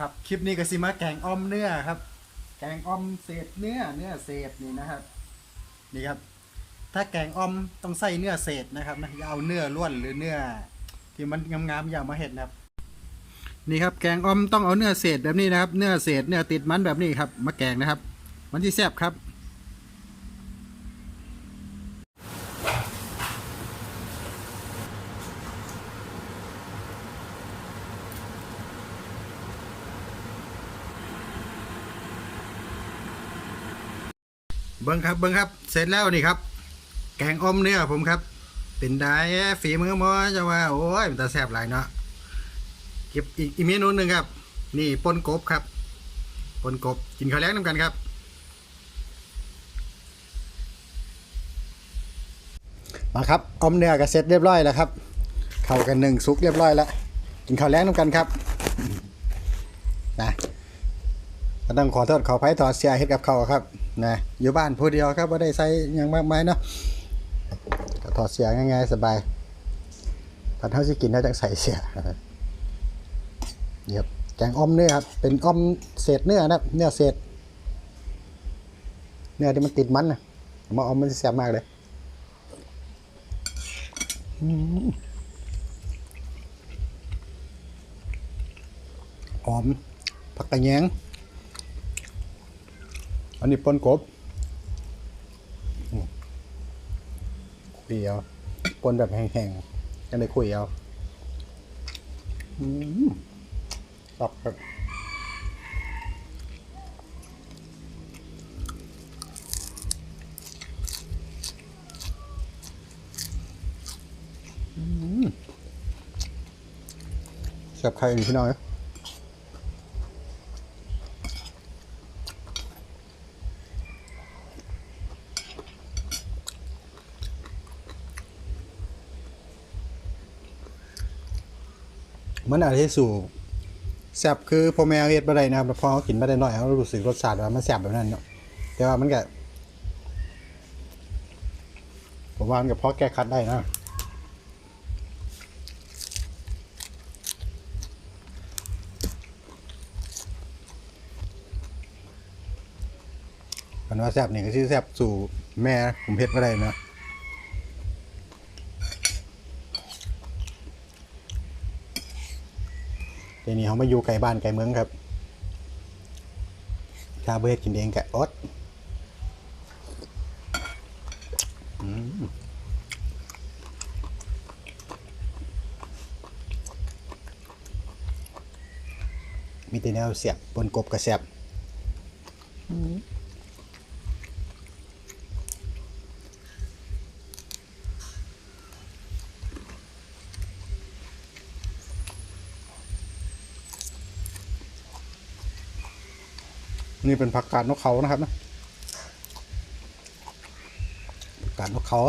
ครับคลิปนี้ก็สิมาแกงอ้อมเนื้อครับ แกงอ้อมเศษเนื้อเนื้อเศษนี่นะครับ นี่ครับ ถ้าแกงอ้อมต้องใส่เนื้อเศษนะครับนะอย่าเอาเนื้อล้วนหรือเนื้อ ที่มันงามๆอย่างมาเห็ดนะครับ นี่ครับแกงอ้อมต้องเอาเนื้อเศษแบบนี้นะครับ เนื้อเศษเนื้อติดมันแบบนี้ครับ มาแกงนะครับ มันที่แซ่บครับ เบิ้งครับเบิ้งครับ เสร็จแล้วนี่ครับ แกงอมเนื้อผมครับ เป็นได้ฝีมือหมอจะว่า โอ้ยมันตาแซ่บหลายเนาะเก็บอีกอีเมนูหนึ่งครับ นี่ปนกบครับปนกบกินข้าวแล้งน้ำกันครับ มาครับอมเนื้อก็เสร็จเรียบร้อยแล้วครับเข้ากันหนึ่งซุกเรียบร้อยแล้วกินข้าวแล้งน้ำกันครับนะก็ต้องขอโทษขออภัยต่อเสียเฮ็ดกับเขาครับ นะอยู่บ้านผู้เดียวครับไม่ได้ใส่หยังมากมายเนาะก็ถอดเสียง่ายๆสบายพันเท่าที่กินได้จังใส่เสียนี่ครับแกงอ้อมเนื้อครับเป็นอ้อมเศษเนื้อนะเนื้อเศษ เนื้อที่มันติดมันนะมาอ้อมมันจะแซ่บมากเลยหอมผักกระแยง อันนี้ปนกบคุยเอาปนแบบแห้งๆยังได้คุยเอาอืมตับครับอืมแซ่บใครอีกพี่น้อย มันอาจจะสู่แซ่บคือพ่อแม่เฮ็ดบ่ได้นะครับแล้วพอเขากินบ่ได้น้อยเขารู้สึกรสชาติว่ามันแซ่บแบบนั้นเนาะแต่ว่ามันก็ผมว่ามันก็พอแก้คัดได้นะคันว่าแซ่บนี่ก็สิแซ่บสู่แม่ผมเฮ็ดบ่ได้นะ เดี๋ยวนี้เขามาอยู่ไกลบ้านไกลเมืองครับชาเบสกินเองกะอดมีแต่แนวเสียบบนกบกระแสบ นี่เป็นผักกาดนกเขานะครับนะผักกาดนกเขา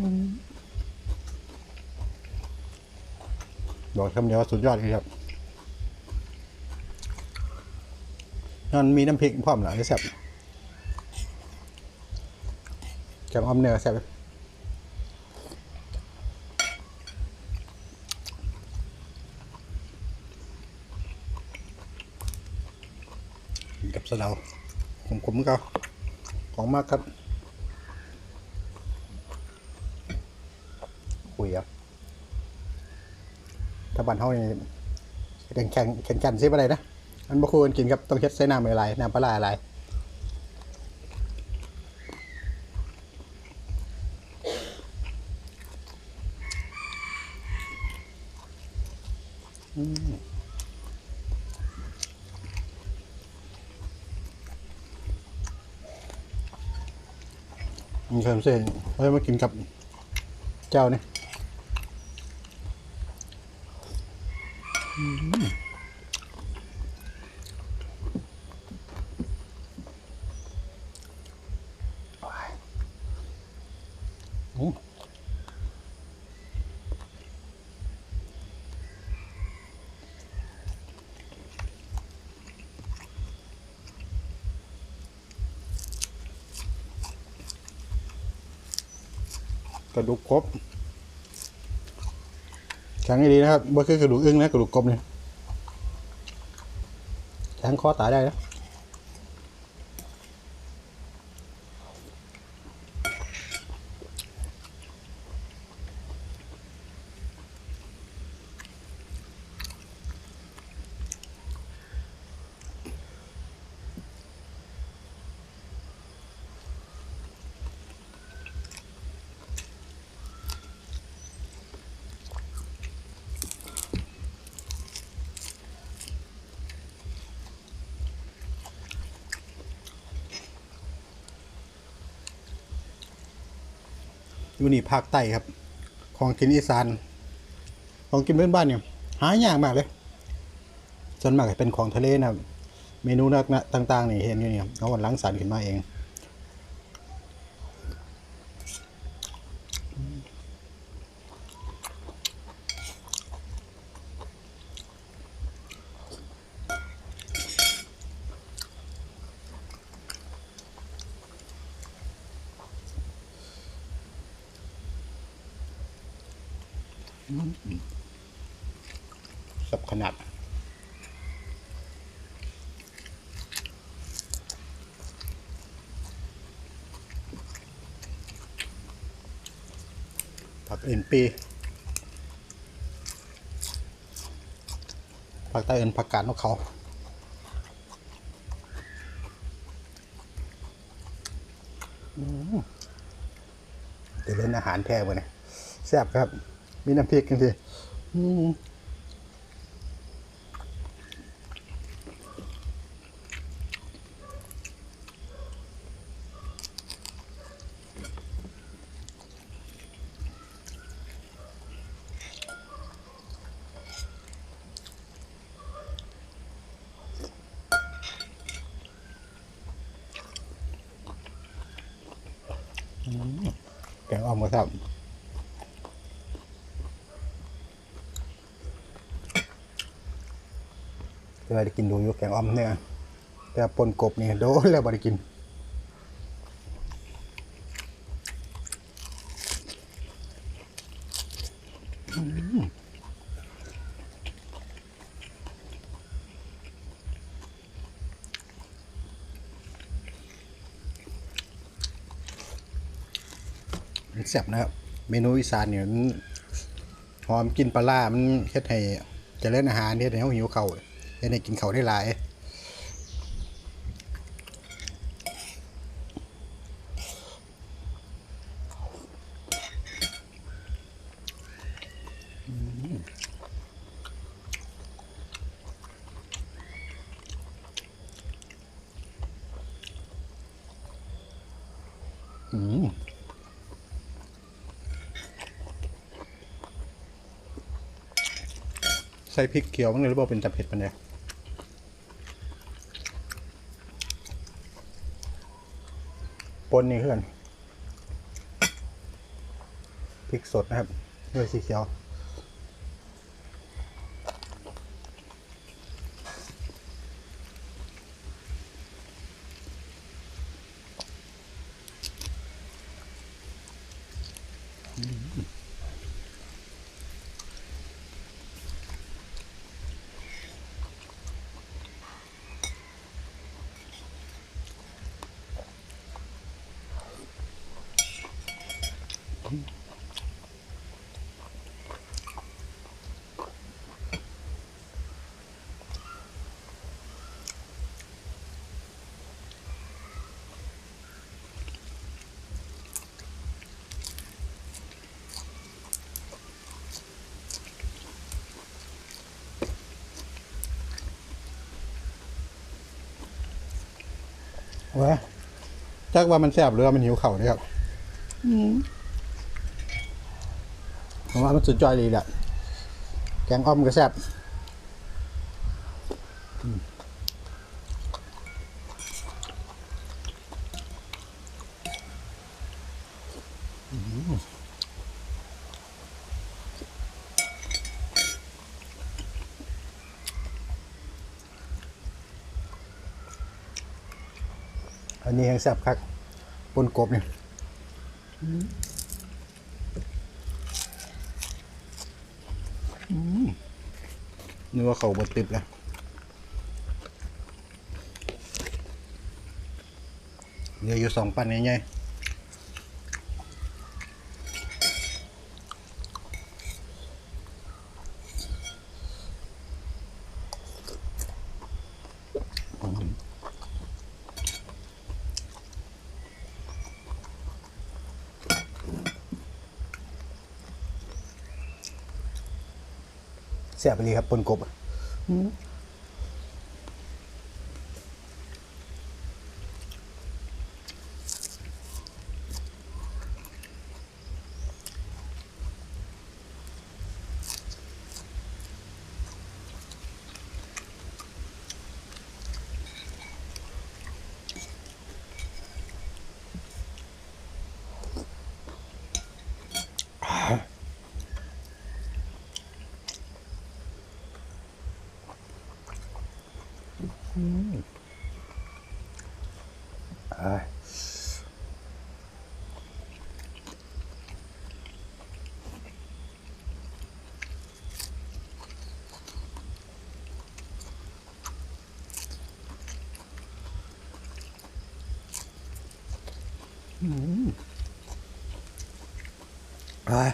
อืม บอกคำเดียวว่าสุดยอดเลยครับมันมีน้ำพริกพร้อมหรอจะแซ่บแกงอ้อมเนื้อแซ่บกับสะเดาผมผมก็ของมากครับ คุยอะ ถ้า บ้านเฮานี่แข่งแข่งแข่งกันซิบ่ได้นะมันบ่ควรกินครับต้องเฮ็ดใส่น้ำอะไรน้ำปลาอะไรอืมมีเพิ่มเส้นไว้มากินกับเจ้านี่ อืมกระดูกครบแข็งดีนะครับบ่คือกระดูกอึ้งนะกระดูกกบเนี่ยแข็งคอตายได้นะ อยู่นี่ภาคใต้ครับ ของกินอีสาน ของกินเพื่อนบ้านเนี่ย หายากมากเลยส่วนมากเป็นของทะเลนะครับ เมนูนักต่าง ๆ นี่เห็นอยู่เนี่ยเขาล้างสารขึ้นมาเอง สับขนาดผักเอ็นปีผักใต้เอ็นผักกาดนกเขาเดี๋ยวเล่นอาหารแท้มาเนี่ยแซ่บครับ มีน้ำพริกกันทีอืมแกงอ่อมก็ครับ เคยได้กินดูอยู่แกงออมเนี่ยแต่ปนกบนี่โดนแล้วบ่ได้กินแซ่บนะครับ เมนูอีสานเนี่ยหอมกินปลาร้ามันเฮ็ดให้เจริญอาหารเฮ็ดให้เราหิวเข่า เฮ็ดให้กินเขาได้หลายอืมใส่พริกเขียวมันเลยหรือเปล่าเป็นตะเผ็ดมันเนี่ย ปนนี่เพื่อนพริกสดนะครับด้วยสีเขียว วะจักว่ามันแซ่บหรือว่ามันหิวเข่าวเนี่ยครับผมว่ามันสุดยอดเลยแหละแกงอ้อมก็แซ่บันนี้ยังแซ่บคักปนกบเนี่ยนึกว่าเขาบดติบแล้วเหลืออยู่สองปันใหญ่ๆ แซ่บไปเลยครับปนกบอะอ่า อ่า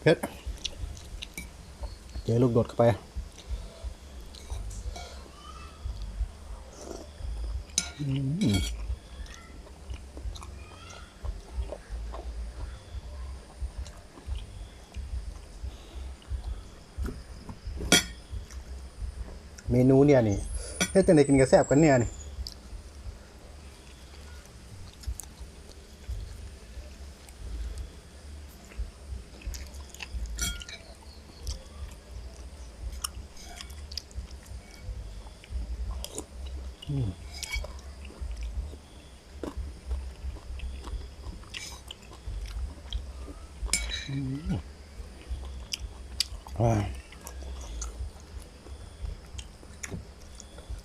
เพชรเจอลูกโดดเข้าไปเมนูเนี่ยนี่เฮ็ดจังไดกินกระแซบกันเนี่ยนี่ เ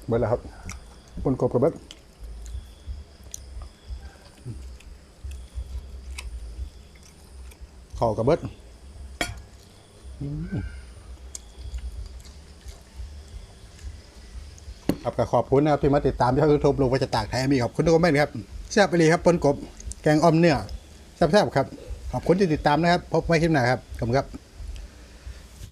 บิดแล้วครับปนกบกับเบิดขอกับเบิดอืม ครับก็ขอบคุณนะครับที่มาติดตามช่องยูทูบลงไปจะตากไทยมีขอบคุณทุกคนครับแซ่บไปเลยครับปนกบแกงอ้อมเนื้อแซ่บๆครับ ขอบคุณที่ติดตามนะครับ พบไว้คลิปหน้าครับขอบคุณครับ